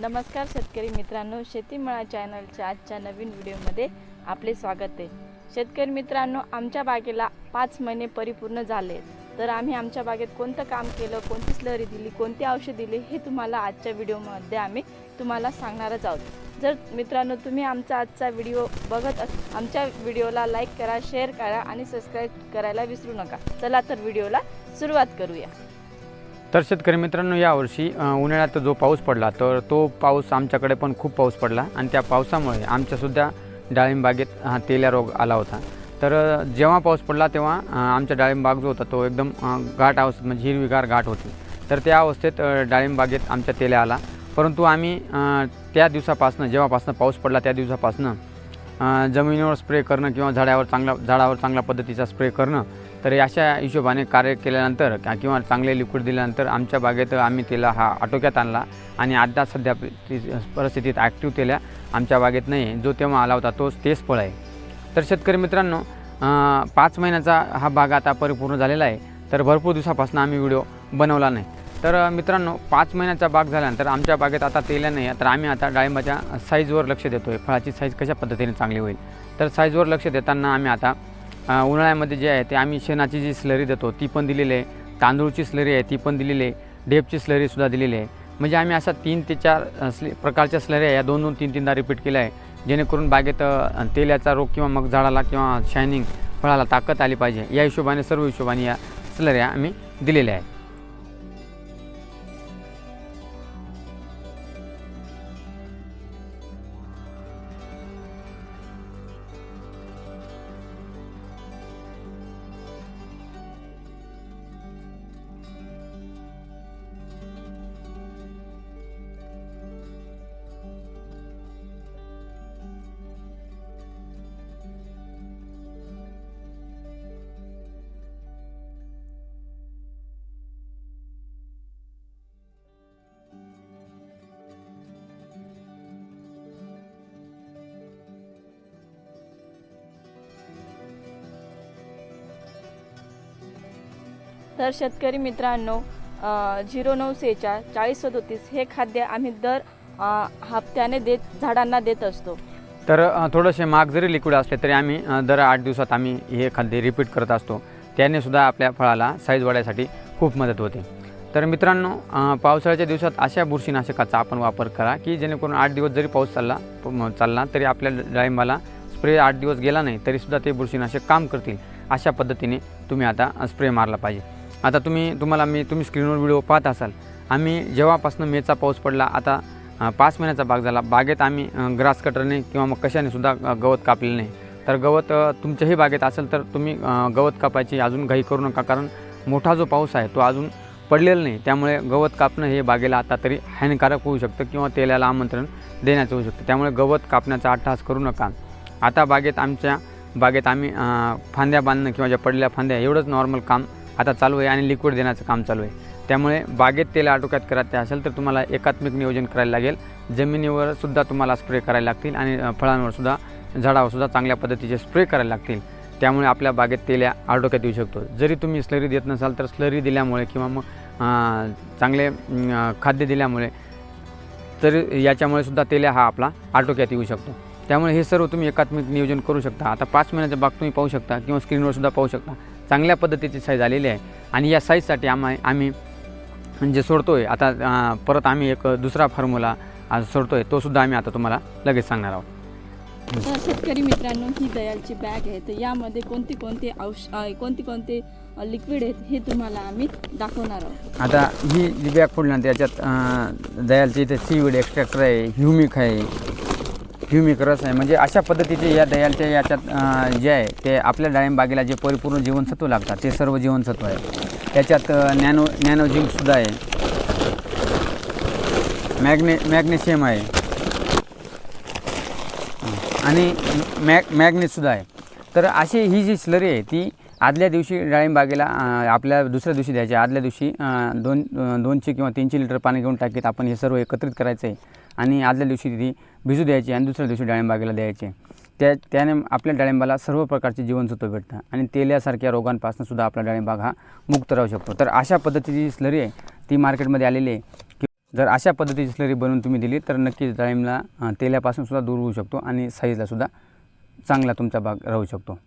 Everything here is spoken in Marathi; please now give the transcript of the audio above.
नमस्कार शेतकरी मित्रांनो शेतीमळा चॅनलच्या आजच्या नवीन व्हिडिओमध्ये आपले स्वागत आहे. शेतकरी मित्रांनो आमच्या बागेला पाच महिने परिपूर्ण झाले तर आम्ही आमच्या बागेत कोणतं काम केलं कोणती स्लरी दिली कोणती औषध दिली हे तुम्हाला आजच्या व्हिडिओमध्ये आम्ही तुम्हाला सांगणारच आहोत. जर मित्रांनो तुम्ही आमचा आजचा व्हिडिओ बघत अस आमच्या व्हिडिओला लाईक करा शेअर करा आणि सबस्क्राईब करायला विसरू नका. चला तर व्हिडिओला सुरुवात करूया. तर शेतकरी मित्रांनो यावर्षी उन्हाळ्यात जो पाऊस पडला तर तो पाऊस आमच्याकडे पण खूप पाऊस पडला आणि त्या पावसामुळे आमच्यासुद्धा डाळिंबागेत हा तेल्या रोग आला होता. तर जेव्हा पाऊस पडला तेव्हा आमचा डाळिंबाग जो होता तो एकदम अ, गाठ अवस्थेत म्हणजे हिरवीगार गाठ होती. तर त्या अवस्थेत डाळिंबागेत आमच्या तेल्या आला. परंतु आम्ही त्या दिवसापासनं जेव्हापासनं पाऊस पडला त्या दिवसापासनं जमिनीवर स्प्रे करणं किंवा झाडावर चांगला झाडावर चांगल्या पद्धतीचा स्प्रे करणं तर अशा हिशोबाने कार्य केल्यानंतर किंवा चांगले लिक्विड दिल्यानंतर आमच्या बागेत आम्ही त्याला हा आटोक्यात आणला आणि आता सध्या परिस्थितीत ॲक्टिव्ह केल्या. आमच्या बागेत नाही जो तेव्हा आला होता तोच तेच फळ आहे. तर शेतकरी मित्रांनो पाच महिन्याचा हा बाग आता परिपूर्ण झालेला आहे. तर भरपूर दिवसापासून आम्ही व्हिडिओ बनवला नाही. तर मित्रांनो पाच महिन्याचा बाग झाल्यानंतर आमच्या बागेत आता तेल्या नाही तर आम्ही आता डाळिंबाच्या साईजवर लक्ष देतो आहे फळाची साईज कशा पद्धतीने चांगली होईल? तर साईजवर लक्ष देताना आम्ही आता उन्हाळ्यामध्ये जे आहे ते आम्ही शेणाची जी स्लरी देतो ती पण दिलेली आहे. तांदूळची स्लरी आहे ती पण दिलेली आहे. ढेपची स्लरीसुद्धा दिलेली आहे. म्हणजे आम्ही अशा तीन ते चार स्ले प्रकारच्या स्लरी आहे. या दोन दोन तीन तीनदा रिपीट केल्या आहे. जेणेकरून बागेत तेलाचा रोग किंवा मग झाडाला किंवा शायनिंग फळाला ताकद आली पाहिजे. या हिशोबाने सर्व हिशोबाने या स्लऱ्या आम्ही दिलेल्या आहेत. तर शेतकरी मित्रांनो झिरो नऊ सेच्या चाळीस सदोतीस हे खाद्य आम्ही दर हप्त्याने देत झाडांना देत असतो. तर थोडंसे थोडेसे जरी लिक्विड असले तरी आम्ही दर आठ दिवसात आम्ही हे खाद्य रिपीट करत असतो. त्याने सुद्धा आपल्या फळाला साईज वाढायसाठी खूप मदत होते. तर मित्रांनो पावसाळ्याच्या दिवसात अशा बुरशीनाशकाचा आपण वापर करा की जेणेकरून आठ दिवस जरी पाऊस चालला चालला तरी आपल्या डाळिंबाला स्प्रे आठ दिवस गेला नाही तरीसुद्धा ते बुरशीनाशक काम करतील. अशा पद्धतीने तुम्ही आता स्प्रे मारला पाहिजे. आता तुम्ही तुम्हाला मी तुम्ही स्क्रीनवर व्हिडिओ पाहत असाल. आम्ही जेव्हापासून मेचा पाऊस पडला आता पाच महिन्याचा भाग झाला. बागेत आम्ही ग्रास कटरने किंवा मग कशाने सुद्धा गवत कापलेलं नाही. तर गवत तुमच्याही बागेत असेल तर तुम्ही गवत कापायची अजून घाई करू नका. कारण मोठा जो पाऊस आहे तो अजून पडलेला नाही. त्यामुळे गवत कापणं हे बागेला आता तरी हानिकारक होऊ शकतं किंवा तेलाला आमंत्रण देण्याचं होऊ शकतं. त्यामुळे गवत कापण्याचा अट्टहास करू नका. आता बागेत आमच्या बागेत आम्ही फांद्या बांधणं किंवा ज्या पडलेल्या फांद्या एवढंच नॉर्मल काम आता चालू आहे आणि लिक्विड देण्याचं काम चालू आहे. त्यामुळे बागेत तेल आटोक्यात करायचे असेल तर तुम्हाला एकात्मिक नियोजन करायला लागेल. जमिनीवर सुद्धा तुम्हाला स्प्रे करायला लागतील आणि फळांवर सुद्धा झाडावर सुद्धा चांगल्या पद्धतीचे स्प्रे करायला लागतील. त्यामुळे आपल्या बागेत तेल्या आटोक्यात येऊ शकतो. जरी तुम्ही स्लरी देत नसाल तर स्लरी दिल्यामुळे किंवा मग चांगले खाद्य दिल्यामुळे तर याच्यामुळे सुद्धा तेल्या हा आपला आटोक्यात येऊ शकतो. त्यामुळे हे सर्व तुम्ही एकात्मिक नियोजन करू शकता. आता पाच महिन्याचा बाग तुम्ही पाहू शकता किंवा स्क्रीनवर सुद्धा पाहू शकता. चांगल्या पद्धतीची साईज आलेली आहे. आणि या साईजसाठी आम्हा आम्ही जे सोडतो आहे आता परत आम्ही एक दुसरा फॉर्म्युला आज सोडतो आहे तो सुद्धा आम्ही आता तुम्हाला लगेच सांगणार आहोत. शेतकरी मित्रांनो ही दयालची बॅग आहे. तर यामध्ये कोणते कोणते औष कोणते कोणते लिक्विड आहेत हे तुम्हाला आम्ही दाखवणार आहोत. आता ही जी बॅग फोडल्यानंतर याच्यात दयालचे इथे सीविड एक्स्ट्रॅक्टर आहे ह्युमिक आहे ह्युमिक रस आहे म्हणजे अशा पद्धतीचे या दयालच्या याच्यात जे आहे ते आपल्या डाळिंबागेला जे परिपूर्ण जीवनसत्व लागतात ते सर्व जीवनसत्व आहे. त्याच्यात नॅनो नॅनो आहे. मॅग्ने मॅग्नेशियम आहे. आणि मॅग मॅग्नेटसुद्धा आहे. तर अशी ही जी स्लरी आहे ती आदल्या दिवशी डाळिंबागेला आपल्या दुसऱ्या दिवशी द्यायची. आदल्या दिवशी दोन दोनशे किंवा तीनशे लिटर पाणी घेऊन टाकीत आपण हे सर्व एकत्रित करायचं आहे आणि आदल्या दिवशी ती भिजू द्यायची आणि दुसऱ्या दिवशी डाळिंबागेला द्यायचे. त्या त्याने आपल्या डाळिंबाला सर्व प्रकारचे जीवनसत्व भेटतं आणि तेल्यासारख्या रोगांपासून सुद्धा आपला डाळिंबाग हा मुक्त राहू शकतो. तर अशा पद्धतीची जी स्लरी आहे ती मार्केटमध्ये आलेली आहे की जर अशा पद्धतीची स्लरी बनवून तुम्ही दिली तर नक्कीच डाळिंबला तेल्यापासूनसुद्धा तेल्यापासून सुद्धा दूर होऊ शकतो आणि साईजला सुद्धा चांगला तुमचा बाग राहू शकतो.